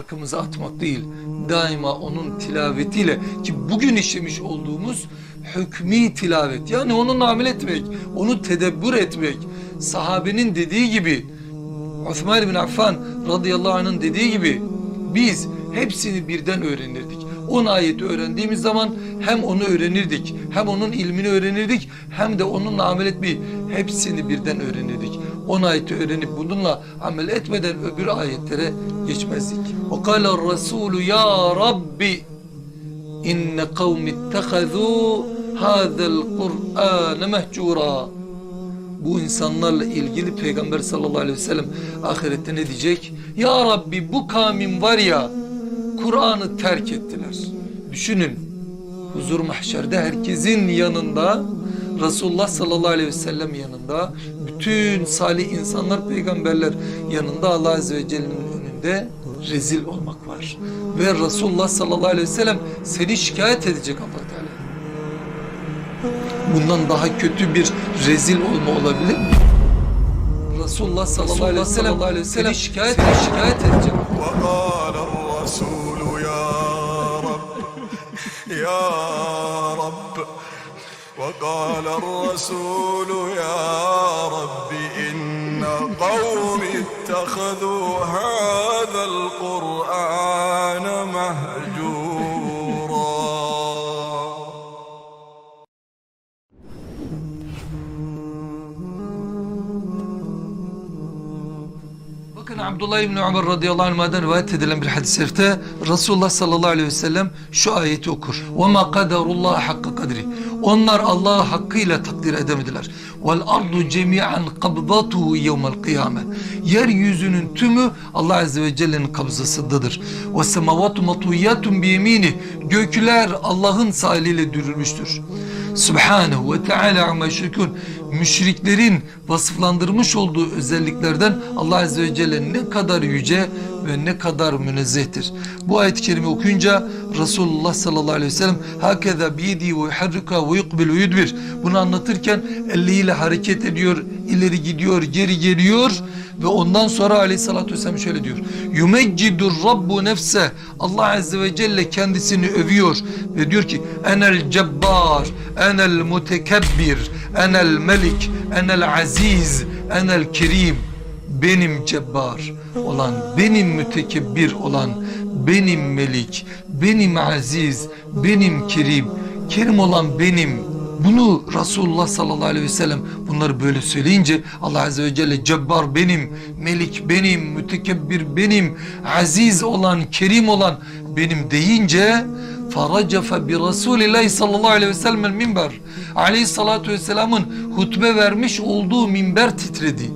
arkamıza atmak değil. Daima onun tilavetiyle ki bugün işlemiş olduğumuz hükmü tilavet. Yani onunla amel etmek, onu tedebbür etmek. Sahabenin dediği gibi Osman bin Affan radıyallahu anh'ın dediği gibi biz hepsini birden öğrenirdik. 10 ayeti öğrendiğimiz zaman hem onu öğrenirdik, hem onun ilmini öğrenirdik, hem de onunla amel etmeyi hepsini birden öğrenirdik. 10 ayeti öğrenip bununla amel etmeden öbür ayetlere geçmezdik. Kâle Resulü ya Rabbi inne kavmi ittehazû hâzel Kur'âne mehcûrâ bu insanlarla ilgili Peygamber sallallahu aleyhi ve sellem ahirette ne diyecek? Ya Rabbi bu kavmin var ya Kur'an'ı terk ettiler. Düşünün huzur mahşerde herkesin yanında Resulullah sallallahu aleyhi ve sellem yanında bütün salih insanlar peygamberler yanında Allah azze ve celle'nin önünde rezil olmak var. Ve Resulullah sallallahu aleyhi ve sellem seni şikayet edecek allah Teala. Bundan daha kötü bir rezil olma olabilir mi? Resulullah sallallahu aleyhi ve sellem, aleyhi ve sellem şikayet, seni şikayet edecek. وقال الرسول يا رب يا رب وقال الرسول يا رب إن قوم اتخذوا هذا القرآن Abdullah İbni Ömer radıyallahu anh'dan rivayet edilen bir hadis-i şerifte Resulullah sallallahu aleyhi ve sellem şu ayeti okur. وَمَا قَدَرُ اللّٰهَ حَقَّ قَدْرِ Onlar Allah'ı hakkıyla takdir edemediler. وَالْأَرْضُ جَمِيعًا قَبْضَتُهُ يَوْمَ الْقِيَامَةِ Yeryüzünün tümü Allah azze ve celle'nin kabzasındadır. وَالسَّمَوَاتُ مَطُوِيَّةٌ بِيَمِينِ Gökler Allah'ın sağ eliyle dürülmüştür. Subhanahu ve Teala amma yüşrikûn. Müşriklerin vasıflandırmış olduğu özelliklerden Allah Azze ve Celle ne kadar yüce ve ne kadar münezzehtir. Bu ayet-i kerime okuyunca Resulullah sallallahu aleyhi ve sellem hakeza biyedi ve yuharrika ve yukbil ve yudbir. Bunu anlatırken elleriyle hareket ediyor, ileri gidiyor, geri geliyor ve ondan sonra aleyhissalatü vesselam şöyle diyor. Yumeccidur Rabbu nefse. Allah Azze ve Celle kendisini övüyor ve diyor ki enel cebbar, enel mutekebbir, enel melik, enel aziz, enel kerim. Benim cebbar olan, benim mütekebbir olan, benim melik, benim aziz, benim kerim. Kerim olan benim, bunu Resulullah sallallahu aleyhi ve sellem bunları böyle söyleyince Allah azze ve celle cebbar benim, melik benim, mütekebbir benim, aziz olan, kerim olan benim deyince faracafe bi Resulillahi sallallahu aleyhi ve sellem minber. Aleyhissalatu vesselamın hutbe vermiş olduğu minber titredi.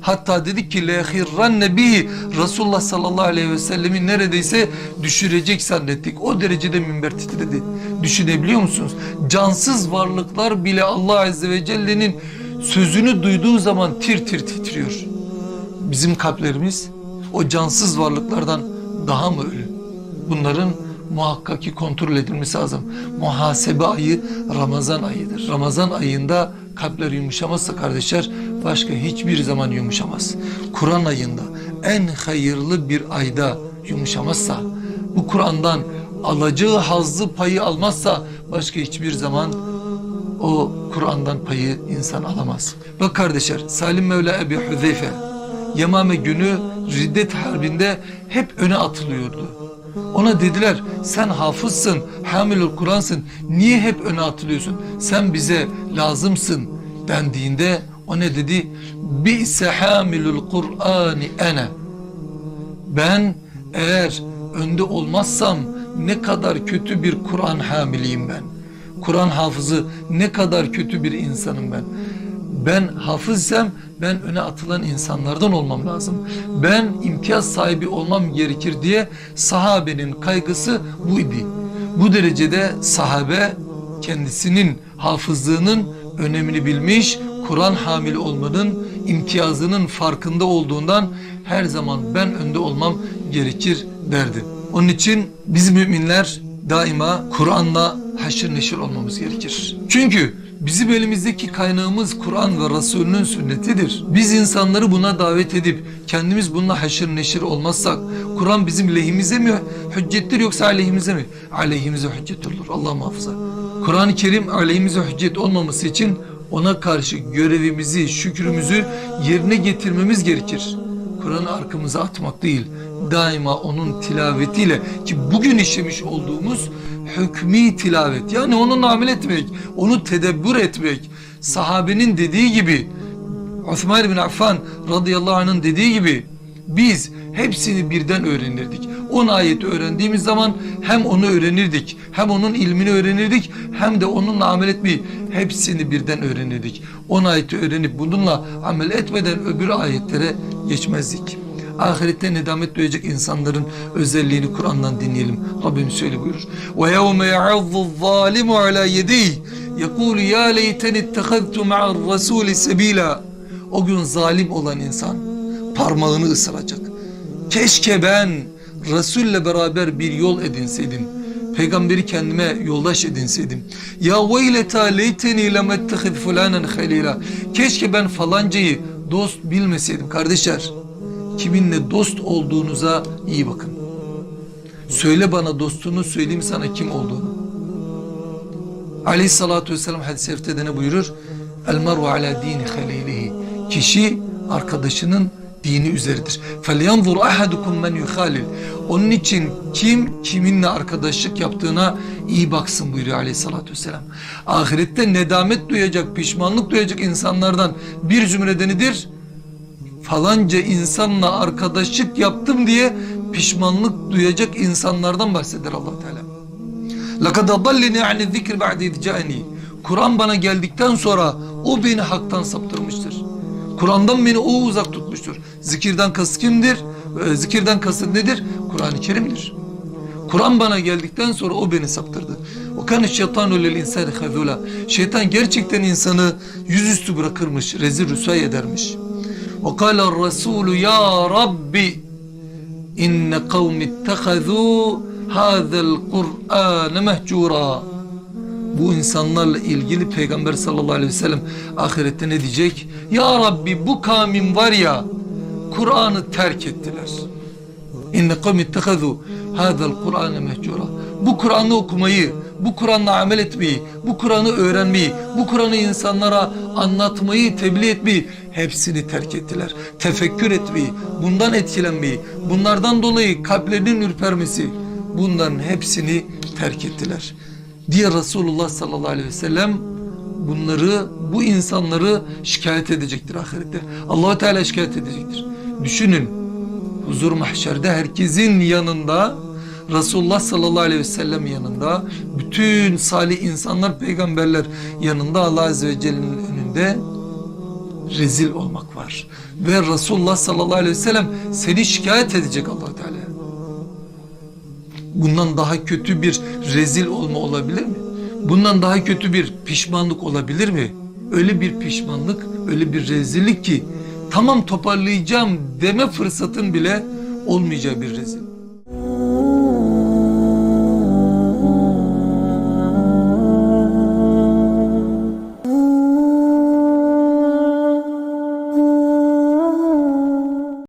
Hatta dedik ki lehirranne bihi Resulullah sallallahu aleyhi ve sellemi neredeyse düşürecek zannettik. O derecede minber titredi. Düşünebiliyor musunuz? Cansız varlıklar bile Allah azze ve celle'nin sözünü duyduğu zaman tir tir titriyor. Bizim kalplerimiz o cansız varlıklardan daha mı ölü? Bunların muhakkak ki kontrol edilmesi lazım. Muhasebe ayı Ramazan ayıdır. Ramazan ayında kalpler yumuşamazsa kardeşler başka hiçbir zaman yumuşamaz. Kur'an ayında en hayırlı bir ayda yumuşamazsa bu Kur'an'dan alacağı hazzı payı almazsa başka hiçbir zaman o Kur'an'dan payı insan alamaz. Bak kardeşler Salim Mevla Ebi Hüzeyfe Yemame günü Riddet Harbi'nde hep öne atılıyordu. Ona dediler sen hafızsın, hamilül Kur'ansın, niye hep öne atılıyorsun? Sen bize lazımsın dendiğinde o ne dedi? Bi'se hamilül Kur'ani ene. Ben eğer önde olmazsam ne kadar kötü bir Kur'an hamiliyim ben. Kur'an hafızı ne kadar kötü bir insanım ben. Ben hafızsam ben öne atılan insanlardan olmam lazım. Ben imtiyaz sahibi olmam gerekir diye sahabenin kaygısı buydu. Bu derecede sahabe kendisinin hafızlığının önemini bilmiş, Kur'an hamili olmanın imtiyazının farkında olduğundan her zaman ben önde olmam gerekir derdi. Onun için biz müminler daima Kur'an'la haşır neşir olmamız gerekir. Çünkü bizim elimizdeki kaynağımız Kur'an ve Resulünün sünnetidir. Biz insanları buna davet edip kendimiz bununla haşır neşir olmazsak Kur'an bizim lehimize mi hüccettir yoksa aleyhimize mi? Aleyhimize hüccet olur. Allah muhafaza. Kur'an-ı Kerim aleyhimize hüccet olmaması için ona karşı görevimizi, şükrümüzü yerine getirmemiz gerekir. Kur'an'ı arkamıza atmak değil, daima onun tilavetiyle ki bugün işlemiş olduğumuz hükmü tilavet yani onunla amel etmek, onu tedebbür etmek, sahabenin dediği gibi Osman bin Affan radıyallahu anh'ın dediği gibi biz hepsini birden öğrenirdik. 10 ayeti öğrendiğimiz zaman hem onu öğrenirdik, hem onun ilmini öğrenirdik, hem de onunla amel etmeyi hepsini birden öğrenirdik. 10 ayeti öğrenip bununla amel etmeden öbür ayetlere geçmezdik. Ahirette nedamet duyacak insanların özelliğini Kur'an'dan dinleyelim. Rabbim şöyle buyurur. Yevme ya'azzu zalimu ala yedeyh yekulu ya leyten ittehaztu ma'ar rasuli sebila. O gün zalim olan insan parmağını ısıracak. Keşke ben Resul'le beraber bir yol edinseydim. Peygamberi kendime yoldaş edinseydim. Ya veyleta leyteni lem ettehiz fulanen halila. Keşke ben falancayı dost bilmeseydim kardeşler Kiminle dost olduğunuza iyi bakın. Söyle bana dostunu söyleyeyim sana kim olduğunu. Aleyhissalatu vesselam hadis-i şerifte ne buyurur? El meru ala dini halilihi. Kişi arkadaşının dini üzeridir. فَلْيَنْظُرْ أَحَدُكُمْ مَنْ يُخَالِلْ Onun için kim kiminle arkadaşlık yaptığına iyi baksın buyuruyor aleyhissalatü vesselam. Ahirette nedamet duyacak, pişmanlık duyacak insanlardan bir zümrede nedir? falanca insanla arkadaşlık yaptım diye pişmanlık duyacak insanlardan bahseder Allah Teala. Lakad adallini ani zikr ba'de idca'ni. Kur'an bana geldikten sonra o beni haktan saptırmıştır. Kur'an'dan beni o uzak tutmuştur. Zikirden kast kimdir? Ee, zikirden kasıt nedir? Kur'an-ı Kerim'dir. Kur'an bana geldikten sonra o beni saptırdı. O kan şeytan ölel insan hazula. Şeytan gerçekten insanı yüzüstü bırakırmış, rezil rüsvay edermiş. Kâle Resulü ya Rabbi inne kavmi ittehazû hâzel Kur'âne mehcûrâ. Bu insanlarla ilgili Peygamber sallallahu aleyhi ve sellem ahirette ne diyecek? Ya Rabbi bu kavmin var ya Kur'an'ı terk ettiler. İnne kavmi ittehazû hâzel Kur'âne mehcûrâ. Bu Kur'an'ı okumayı, bu Kur'an'la amel etmeyi, bu Kur'an'ı öğrenmeyi, bu Kur'an'ı insanlara anlatmayı, tebliğ etmeyi hepsini terk ettiler. Tefekkür etmeyi, bundan etkilenmeyi, bunlardan dolayı kalplerinin ürpermesi, bunların hepsini terk ettiler. Diye Resulullah sallallahu aleyhi ve sellem bunları, bu insanları şikayet edecektir ahirette. allah Teala şikayet edecektir. Düşünün, huzur mahşerde herkesin yanında Resulullah sallallahu aleyhi ve sellem yanında bütün salih insanlar peygamberler yanında Allah azze ve celle'nin önünde rezil olmak var. Ve Resulullah sallallahu aleyhi ve sellem seni şikayet edecek allah Teala. Bundan daha kötü bir rezil olma olabilir mi? Bundan daha kötü bir pişmanlık olabilir mi? Öyle bir pişmanlık, öyle bir rezillik ki tamam toparlayacağım deme fırsatın bile olmayacağı bir rezil.